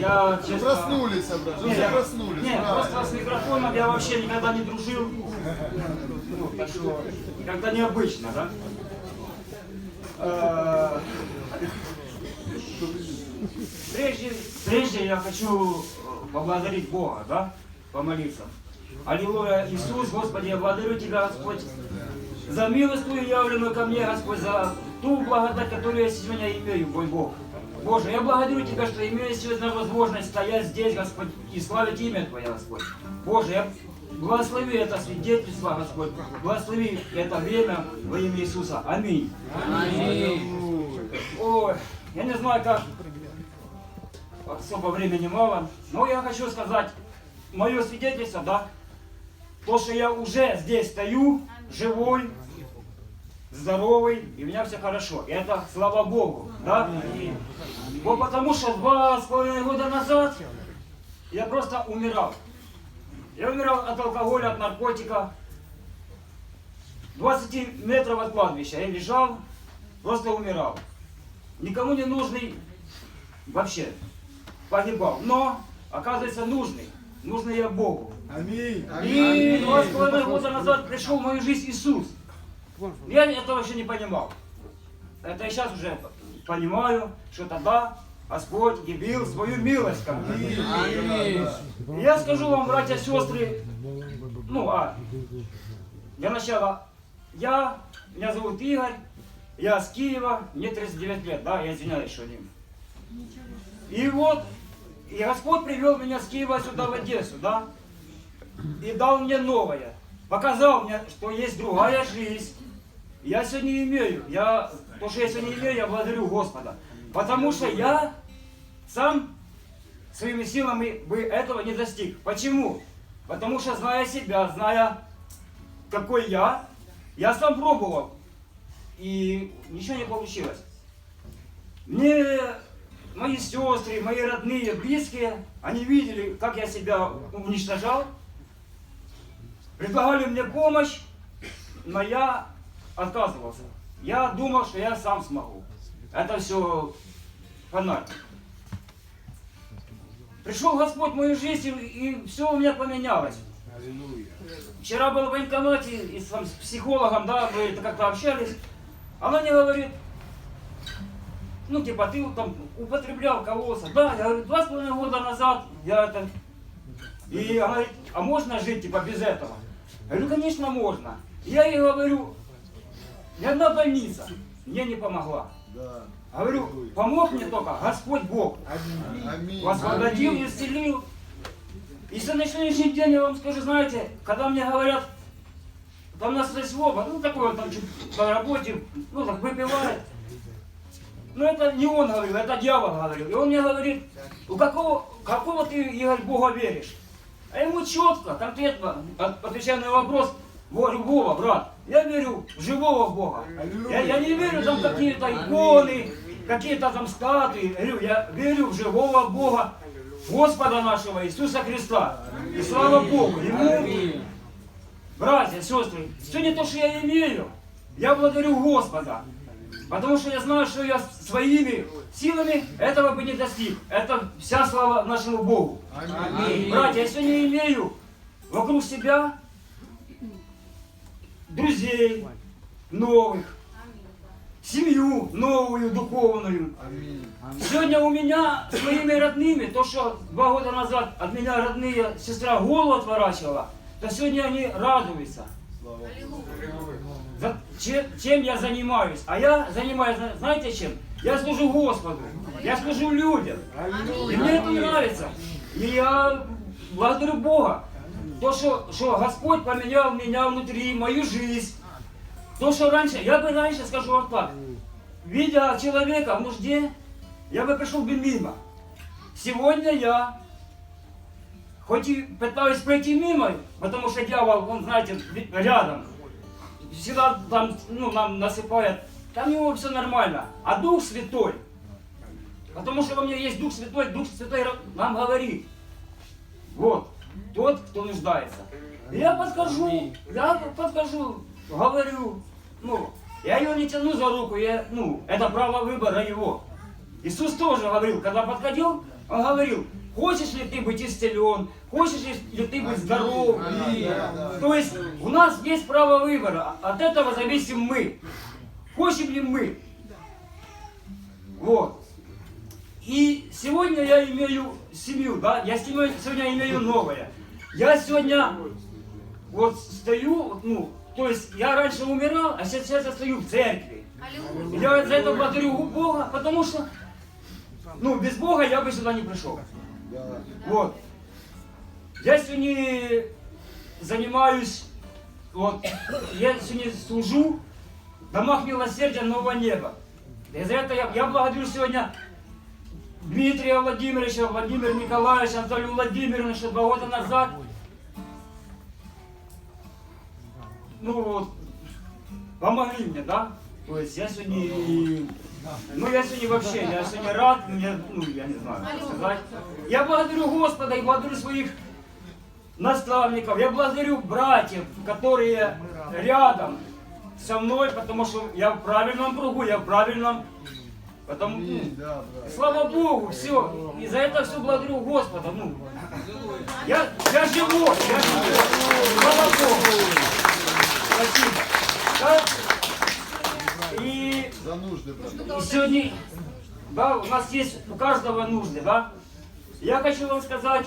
Я, честно... Проснулись, брат, Не, уже я- проснулись. Нет, правильно. просто с микрофоном я вообще никогда не дружил. Ну, так что, как-то необычно, да? Э, Прежде, прежде я хочу поблагодарить Бога, да? Помолиться. Аллилуйя, Иисус, Господи, я благодарю Тебя, Господь, за милость Твою явленную ко мне, Господь, за ту благодать, которую я сегодня имею, мой Бог. Боже, я благодарю Тебя, что имею сегодня возможность стоять здесь, Господь, и славить имя Твое, Господь. Боже, я благослови это свидетельство, Господь. Благослови это время во имя Иисуса. Аминь. Ой, я не знаю, как особо времени мало, но я хочу сказать, мое свидетельство, да, то, что я уже здесь стою, живой, здоровый, и у меня все хорошо. И это слава Богу, да? Вот потому что два с половиной года назад я просто умирал. Я умирал от алкоголя, от наркотика. 20 метров от кладбища я лежал, просто умирал. Никому не нужный вообще погибал. Но, оказывается, нужный. Нужный я Богу. Аминь. И два с половиной года назад пришел в мою жизнь Иисус. Я этого вообще не понимал. Это я сейчас уже понимаю, что тогда Господь явил свою милость ко мне. И Я скажу вам, братья, сестры, ну, а, для начала, я, меня зовут Игорь, я с Киева, мне 39 лет, да, я извиняюсь, что не. И вот, и Господь привел меня с Киева сюда, в Одессу, да, и дал мне новое. Показал мне, что есть другая жизнь. Я сегодня имею, я, то, что я сегодня имею, я благодарю Господа. Потому что я сам своими силами бы этого не достиг. Почему? Потому что зная себя, зная, какой я, я сам пробовал. И ничего не получилось. Мне мои сестры, мои родные, близкие, они видели, как я себя уничтожал, предлагали мне помощь, но я отказывался. Я думал, что я сам смогу. Это все фонарь. Пришел Господь в мою жизнь, и, все у меня поменялось. Вчера был в военкомате и там, с психологом, да, мы как-то общались. Она мне говорит, ну, типа, ты там употреблял, кололся. Да, я говорю, два с половиной года назад я это... И она говорит, а можно жить, типа, без этого? Я говорю, конечно, можно. Я ей говорю, ни одна больница мне не помогла. Да. Говорю, помог мне только Господь Бог. Аминь. Освободил, исцелил. И за на сегодняшний день я вам скажу, знаете, когда мне говорят, там нас здесь Вова, ну такой он там чуть по работе, ну так выпивает. Но это не он говорил, это дьявол говорил. И он мне говорит, у какого, какого ты, Игорь, Бога веришь? А ему четко, конкретно, от- отвечая на вопрос, говорю, Вова, брат, я верю в живого Бога. Я, я не верю там какие-то иконы, какие-то там статуи. Я говорю, я верю в живого Бога, Господа нашего Иисуса Христа. И слава Богу, Ему, братья, сестры, сегодня то, что я имею, я благодарю Господа. Потому что я знаю, что я своими силами этого бы не достиг. Это вся слава нашему Богу. Аминь. Братья, я сегодня имею вокруг себя друзей новых, семью новую, духовную. Сегодня у меня с моими родными, то, что два года назад от меня родные сестра голову отворачивала, то сегодня они радуются. За- чем, чем я занимаюсь? А я занимаюсь, зна- знаете чем? Я служу Господу, я служу людям. И мне это нравится. И я благодарю Бога. То, что, что Господь поменял меня внутри, мою жизнь. То, что раньше, я бы раньше, скажу вам так, видя человека в нужде, я бы пришел бы мимо. Сегодня я, хоть и пытаюсь пройти мимо, потому что дьявол, он, знаете, рядом, всегда там, ну, нам насыпает, там него все нормально. А Дух Святой, потому что во мне есть Дух Святой, Дух Святой нам говорит, вот, тот, кто нуждается. Я подхожу, я подхожу, говорю, ну, я ее не тяну за руку, я, ну, это право выбора его. Иисус тоже говорил, когда подходил Он говорил, хочешь ли ты быть исцелен, хочешь ли ты быть здоров. То есть у нас есть право выбора, от этого зависим мы. Хотим ли мы. Вот. И сегодня я имею семью, да, я сегодня, сегодня имею новое. Я сегодня вот стою, ну, то есть я раньше умирал, а сейчас я стою в церкви. Я за это благодарю Бога, потому что, ну, без Бога я бы сюда не пришел. Вот. Я сегодня занимаюсь, вот, я сегодня служу в домах милосердия нового неба. И за это я, я благодарю сегодня Дмитрия Владимировича, Владимира Николаевича, Анатолия Владимировича два года назад. Ну вот, помогли мне, да? То есть я сегодня, ну я сегодня вообще, я сегодня рад, мне, ну я не знаю, как сказать. Я благодарю Господа и благодарю своих наставников, я благодарю братьев, которые рядом со мной, потому что я в правильном кругу, я в правильном, потому, ну, Аминь. Да, брат. Слава Богу, все. И за это все благодарю Господа. Ну, я, я живой, я живой. Слава Богу. Спасибо. Да? И, За нужды, и сегодня, да, у нас есть у каждого нужды, да? Я хочу вам сказать,